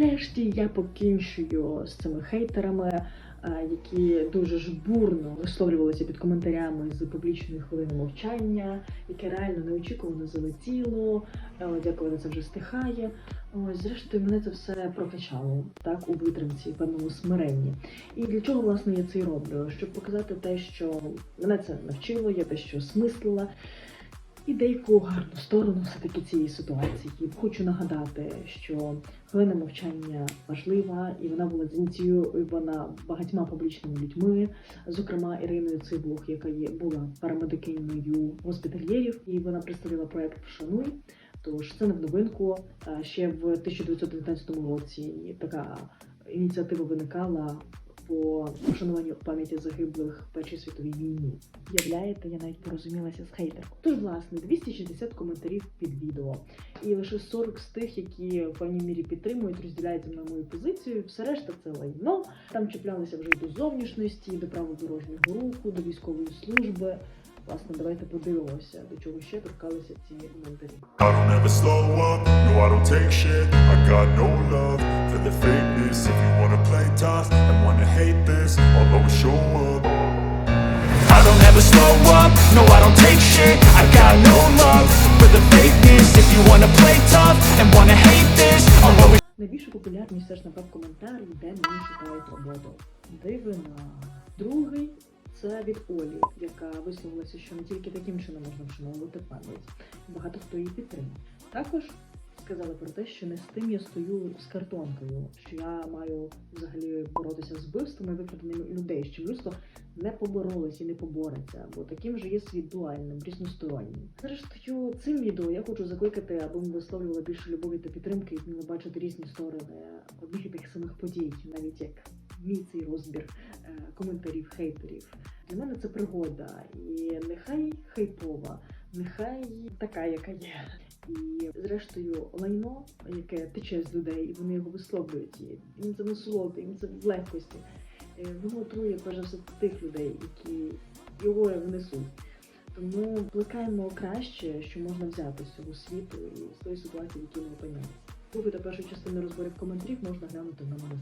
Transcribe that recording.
нарешті я покінчую з цими хейтерами, е, які дуже ж бурно висловлювалися під коментарями з публічної хвилини мовчання, яке реально неочікувано залетіло. Е, Дякувати, це вже стихає. Ось, зрештою, мене це все прокачало так у витримці, певному смиренні. І для чого власне я це роблю? Щоб показати те, що мене це навчило, я те, що осмислила. І деяку гарну сторону все-таки цієї ситуації. Хочу нагадати, що хвилина мовчання важлива, і вона була зініційована багатьма публічними людьми, зокрема Іриною Цибух, яка є була парамедикиною госпітальєрів, і вона представляла проект Вшануй. Тож це не в новинку. Ще в 1919 році така ініціатива виникала по вшануванню пам'яті загиблих в Першій світовій війні. Являєте, я навіть порозумілася з хейтеркою. Тож, власне, 260 коментарів під відео, і лише 40 з тих, які в певній мірі підтримують, розділяють мною мою позицію. Все решта це лайно. Там чіплялися вже до зовнішності, до правил дорожнього руху, до військової служби. Власне, давайте подивимося, до чого ще торкалися ці коментарі. No I don't take shit I got no love for the fakeness If you wanna play tough show up I don't ever slow up, no I don't take shit I got no love for the fakeness If you wanna play tough and wanna hate this I'll always Найбільшу популярність все ж напав коментар, де мені шукають роботу. Дивина. Другий це від Олі, яка висловилася, що не тільки таким чином можна вшановувати пам'ять. Багато хто її підтримав. Також сказали про те, що не з тим я стою з картонкою, що я маю взагалі боротися з вбивствами викраденими людей, що людство не поборолось і не побореться, бо таким же є світ дуальним, різностороннім. Зрештою, цим відео я хочу закликати, аби ми висловлювали більше любові та підтримки і вміли бачити різні сторони одних і тих самих подій, навіть як мій цей розбір е, коментарів хейтерів. Для мене це пригода, і нехай хайпова, нехай така, яка є. І зрештою, лайно, яке тече з людей, і вони його висловлюють, їм це насолоди, їм це в легкості. Е, Воно отрує перш за все тих людей, які його внесуть. Тому плекаємо краще, що можна взяти з цього світу і з тої ситуації, в якій ми опиняємося. Слухайте першу частину розборів коментарів, можна глянути на мене.